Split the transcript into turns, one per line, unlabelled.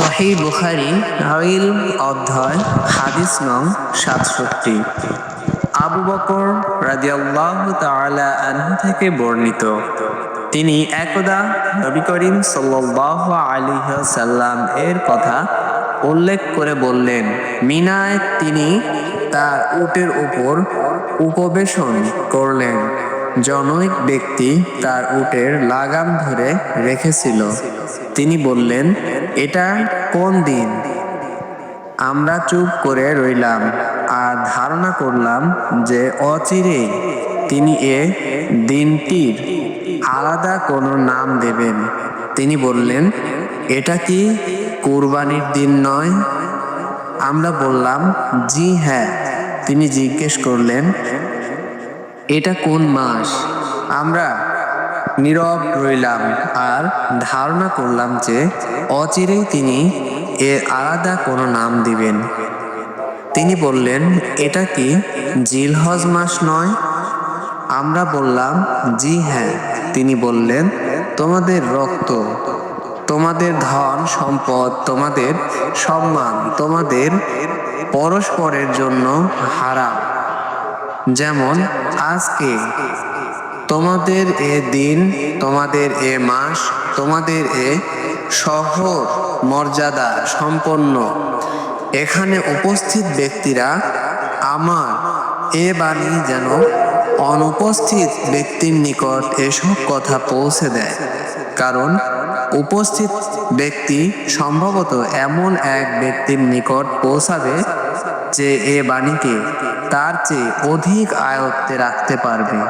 সহি বুখারি আইল অধ্যায়, হাদিস নং সাতষট্টি। আবু বকর রাদিয়াল্লাহু তাআলা আনহু থেকে বর্ণিত। তিনি একদা নবী করিম আলাইহি সাল্লাম এর কথা উল্লেখ করে বললেন, মিনায় তিনি তার উটের উপর উপবেশন করলেন। জনৈক ব্যক্তি তার উটের লাগাম ধরে রেখেছিল। তিনি বললেন, এটা কোন দিন? আমরা চুপ করে রইলাম আর ধারণা করলাম যে অচিরেই তিনি এ দিনটির আলাদা কোনো নাম দেবেন। তিনি বললেন, এটা কি কুরবানির দিন নয়? আমরা বললাম, জি হ্যাঁ। তিনি জিজ্ঞেস করলেন এটা কোন মাস? আমরা নীরব রইলাম আর ধারণা করলাম যে অচিরেই তিনি এর আলাদা কোনো নাম দিবেন। তিনি বললেন, এটা কি জিলহজ মাস নয়? আমরা বললাম, জি হ্যাঁ। তিনি বললেন, তোমাদের রক্ত, তোমাদের ধন সম্পদ, তোমাদের সম্মান, তোমাদের পরস্পরের জন্য হারাম। যেমন আজকে, তোমাদের এ দিন, তোমাদের এ মাস, তোমাদের এ শহর মর্যাদা সম্পন্ন। এখানে উপস্থিত ব্যক্তিরা আমার এ বাণী যেন অনুপস্থিত ব্যক্তির নিকট এসব কথা পৌঁছে দেয়। কারণ উপস্থিত ব্যক্তি সম্ভবত এমন এক ব্যক্তির নিকট পৌঁছাবে যে এ বাণীকে তার চেয়ে অধিক আয়ত্তে রাখতে পারবে।